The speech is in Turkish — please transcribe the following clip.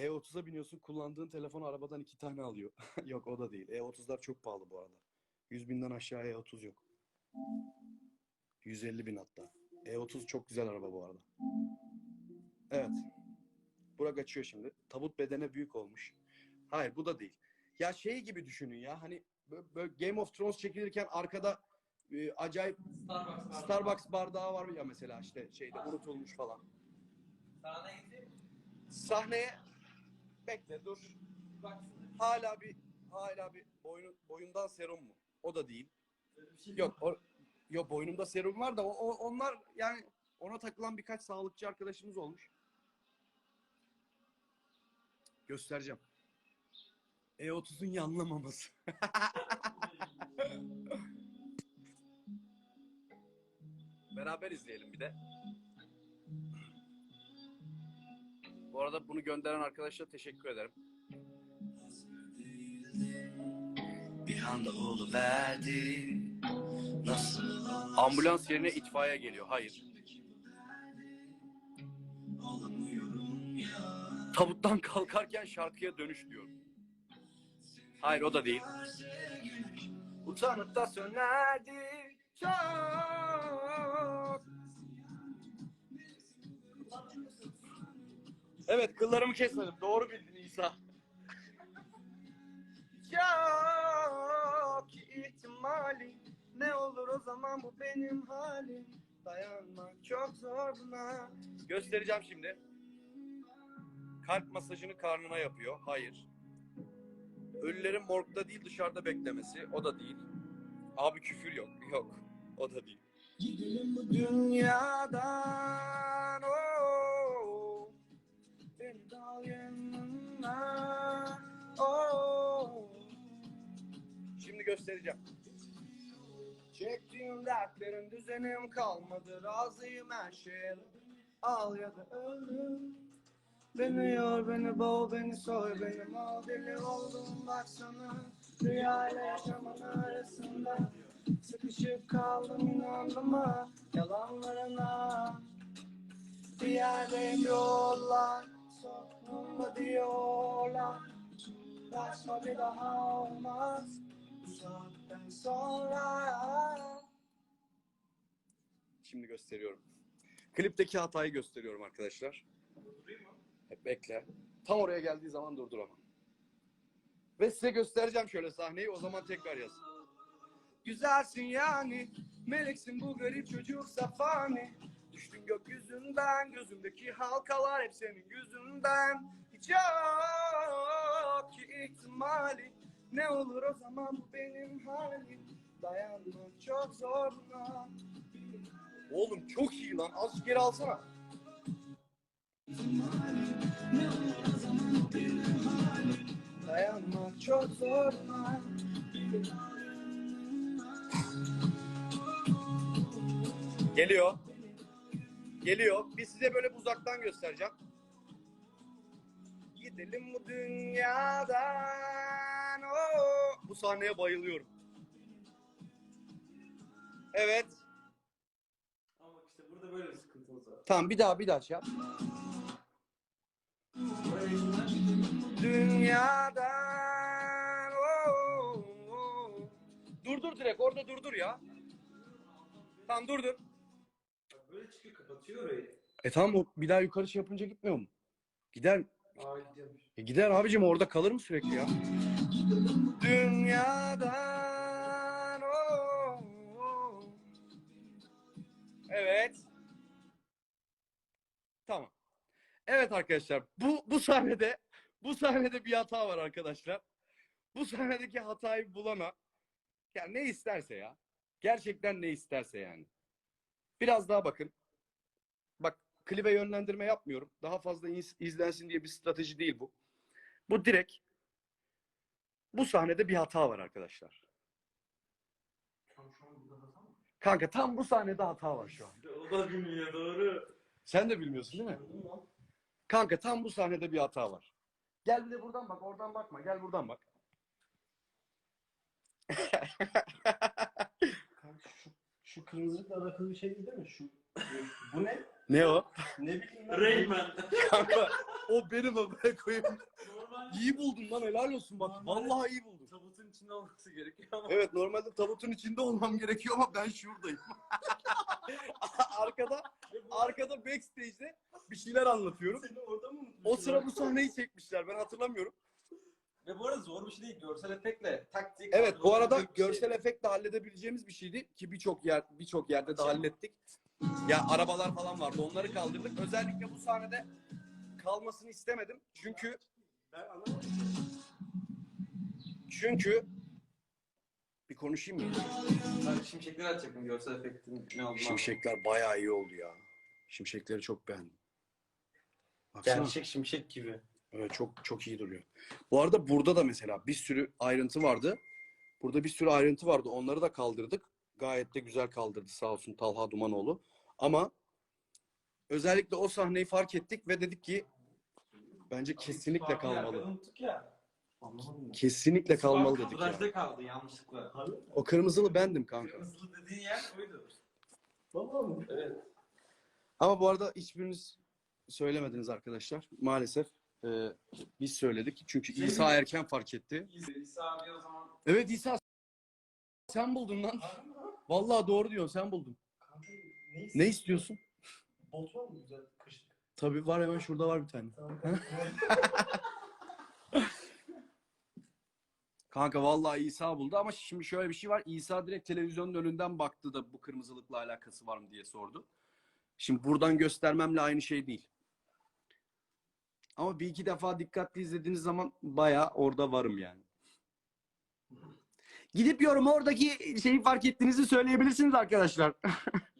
E30'a biniyorsun kullandığın telefon arabadan iki tane alıyor. yok o da değil. E30'lar çok pahalı bu arada. 100 binden aşağı E30 yok. 150 bin hatta. E30 çok güzel araba bu arada. Evet. Burak açıyor şimdi. Tabut bedene büyük olmuş. Hayır bu da değil. Ya şey gibi düşünün ya hani bö- böyle Game of Thrones çekilirken arkada e, acayip Starbucks var. Starbucks bardağı var ya mesela işte şeyde unutulmuş falan. Sana ne getireyim? Sahneye bekle dur. Hala bir hala bir boyun, boyundan serum mu? O da değil. Yok o, yok boynumda serum var da o- onlar yani ona takılan birkaç sağlıkçı arkadaşımız olmuş. Göstereceğim. E30'un yanlamaması. Beraber izleyelim bir de. Bu arada bunu gönderen arkadaşa teşekkür ederim. Bir anda oluverdi. Nasıl? Ambulans yerine itfaiye geliyor. Hayır. Tabuttan kalkarken şarkıya dönüş diyor. Hayır o da değil. Utanıp da sönerdi çok. Evet kıllarımı kesmedim. Doğru bildin İsa. Yok ihtimali ne olur o zaman bu benim halim dayanmak çok zor buna. Göstereceğim şimdi. Kalp masajını karnına yapıyor. Hayır. Ölülerin morgda değil dışarıda beklemesi. O da değil. Abi küfür yok. Yok. O da değil. Gidelim bu dünyadan. Göstereceğim. Çektiğim dertlerin düzenim kalmadı. Razıyım her şeye. Al ya da öldüm. Beni yor, beni boğ, beni soy, beni mal deli oldum baksana. Rüya ile yaşamanın arasında sıkışıp kaldım inandım yalanlarına. Bir yerdeyim yollar, sonunda diyorlar. Başka bir daha olmaz saatten sonra. Şimdi gösteriyorum. Klipteki hatayı gösteriyorum arkadaşlar. Hep bekle. Tam oraya geldiği zaman durdur ama. Ve size göstereceğim şöyle sahneyi o zaman tekrar yaz. Güzelsin yani, meleksin bu garip çocuk safani. Düştün gökyüzünden, gözümdeki halkalar hep senin yüzünden. Hiç yok ne olur o zaman bu benim halim. Dayanmak çok zor buna. Oğlum çok iyi lan, azıcık geri alsana. Dayanmak çok zor lan. Geliyor. Geliyor. Biz size böyle bir uzaktan göstereceğim. Gidelim bu dünyadan. Oo. Bu sahneye bayılıyorum. Evet. Ama işte burada böyle bir sıkıntımız var. Tamam bir daha bir daha şey yap. Dünyadan. Oo, oo. Durdur direkt orada durdur ya. Tamam durdur. Böyle çıkıyor kapatıyor orayı. E tamam o bir daha yukarı şey yapınca gitmiyor mu? Gider. E gider abicim orada kalır mı sürekli ya? Dünyadan. oo, oo. Evet. Tamam. Evet arkadaşlar bu bu sahnede bu sahnede bir hata var arkadaşlar. Bu sahnedeki hatayı bulana ya ne isterse ya. Gerçekten ne isterse yani. Biraz daha bakın. Bak klibe yönlendirme yapmıyorum. Daha fazla iz- izlensin diye bir strateji değil bu. Bu direkt bu sahnede bir hata var arkadaşlar. Kanka tam bu sahnede hata var şu an. O da bilmiyor doğru. Sen de bilmiyorsun değil mi? Kanka tam bu sahnede bir hata var. Gel bir de buradan bak, oradan bakma. Gel buradan bak. Kanka şu, şu kırmızılıkla alakalı bir şey değil mi? Şu, bu ne? Ne o? Ne bileyim ben. Rayman. Kanka o benim amına koyayım. Normal. İyi buldun lan helal olsun bak. Vallahi iyi buldun. Tabutun içinde olması gerekiyor ama. Evet normalde tabutun içinde olmam gerekiyor ama ben şuradayım. arkada arkada backstage'de bir şeyler anlatıyorum. Seni orada mı? O sıra bu sahneyi çekmişler. Ben hatırlamıyorum. Ve bu arada zor bir şey değil. Görsel efektle taktik. Evet bu arada şey. görsel efektle halledebileceğimiz bir şeydi ki birçok yer birçok yerde de hallettik. Ya arabalar falan vardı. Onları kaldırdık. Özellikle bu sahnede kalmasını istemedim. Çünkü çünkü bir konuşayım mı? Ben şimşekleri atacaktım görsel efektin ne olduğunu. Şimşekler bayağı iyi oldu ya. Şimşekleri çok beğendim. Baksana. Gerçek şimşek gibi. Evet, çok çok iyi duruyor. Bu arada burada da mesela bir sürü ayrıntı vardı. Burada bir sürü ayrıntı vardı. Onları da kaldırdık. Gayet de güzel kaldırdı sağ olsun Talha Dumanoğlu. Ama özellikle o sahneyi fark ettik ve dedik ki bence kesinlikle kalmalı. Kesinlikle kalmalı dedik ya. Kadrajda kaldı yanlışlıkla. O kırmızılı bendim kanka. Kırmızılı dediğin yer oydu. Valla mı? Evet. Ama bu arada hiçbiriniz söylemediniz arkadaşlar. Maalesef e, biz söyledik. Çünkü İsa erken fark etti. İsa abi o zaman. Evet İsa sen buldun lan. Vallahi doğru diyorsun sen buldun. Kanka ne, Ne istiyorsun? Bot var mı güzel kışlık? Tabii var hemen şurada var bir tane. Tamam. Kanka vallahi İsa buldu ama şimdi şöyle bir şey var. İsa direkt televizyonun önünden baktı da bu kırmızılıkla alakası var mı diye sordu. Şimdi buradan göstermemle aynı şey değil. Ama bir iki defa dikkatli izlediğiniz zaman bayağı orada varım yani. Gidip yorum oradaki şeyi fark ettiğinizi söyleyebilirsiniz arkadaşlar.